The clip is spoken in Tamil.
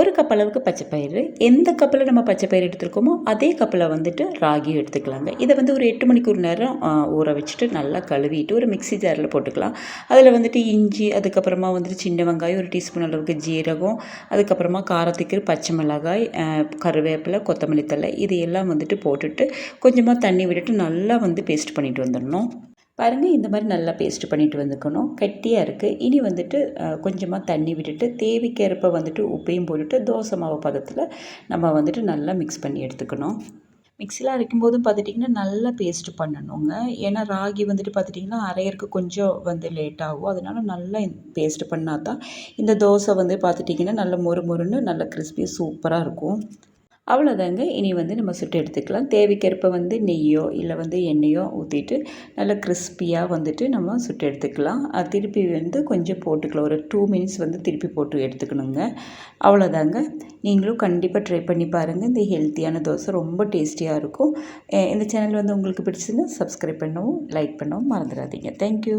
ஒரு கப் அளவுக்கு பச்சைப்பயிறு எந்த கப்பில் நம்ம பச்சை பயிர் எடுத்துருக்கோமோ அதே கப்பில் வந்துட்டு ராகி எடுத்துக்கலாங்க. இதை வந்து ஒரு எட்டு மணிக்கு ஒரு நேரம் ஊற வச்சுட்டு நல்லா கழுவிட்டு ஒரு மிக்ஸி ஜாரில் போட்டுக்கலாம். அதில் வந்துட்டு இஞ்சி அதுக்கப்புறமா வந்துட்டு சின்ன வெங்காயம் ஒரு டீஸ்பூன் அளவுக்கு ஜீரகம் அதுக்கப்புறமா காரத்துக்கு பச்சை மிளகாய் கருவேப்பிலை கொத்தமல்லி தழை இது எல்லாம் வந்துட்டு போட்டுட்டு கொஞ்சமாக தண்ணி விட்டுட்டு நல்லா வந்து பேஸ்ட் பண்ணிட்டு வந்துடணும். பாருங்கள் இந்த மாதிரி நல்லா பேஸ்ட் பண்ணிட்டு வந்துக்கணும். கட்டியாக இருக்குது இனி வந்துட்டு கொஞ்சமாக தண்ணி விட்டுட்டு தேவைக்கேற்ப வந்துட்டு உப்பையும் போட்டுட்டு தோசை மாவு பதத்தில் நம்ம வந்துட்டு நல்லா மிக்ஸ் பண்ணி எடுத்துக்கணும். மிக்சியில் அரைக்கும்போது பார்த்துட்டிங்கன்னா நல்லா பேஸ்ட் பண்ணணுங்க. ஏன்னா ராகி வந்துட்டு பார்த்துட்டிங்கன்னா அரையிறக்கு கொஞ்சம் வந்து லேட் ஆகும். அதனால நல்லா பேஸ்ட் பண்ணால் தான் இந்த தோசை வந்து பார்த்துட்டிங்கன்னா நல்ல மொறு மொறுன்னு நல்ல கிறிஸ்பி சூப்பராக இருக்கும். அவ்வளோதாங்க. இனி வந்து நம்ம சுட்டு எடுத்துக்கலாம். தேவைக்கேற்ப வந்து நெய்யோ இல்லை வந்து எண்ணெயோ ஊற்றிட்டு நல்லா கிறிஸ்பியாக வந்துட்டு நம்ம சுட்டு எடுத்துக்கலாம். திருப்பி வந்து கொஞ்சம் போட்டுக்கலாம். ஒரு டூ மினிட்ஸ் வந்து திருப்பி போட்டு எடுத்துக்கணுங்க. அவ்வளோதாங்க. நீங்களும் கண்டிப்பாக ட்ரை பண்ணி பாருங்கள் இந்த ஹெல்த்தியான தோசை ரொம்ப டேஸ்டியாக இருக்கும். இந்த சேனல் வந்து உங்களுக்கு பிடிச்சதுன்னா சப்ஸ்கிரைப் பண்ணவும் லைக் பண்ணவும் மறந்துடாதீங்க. தேங்க்யூ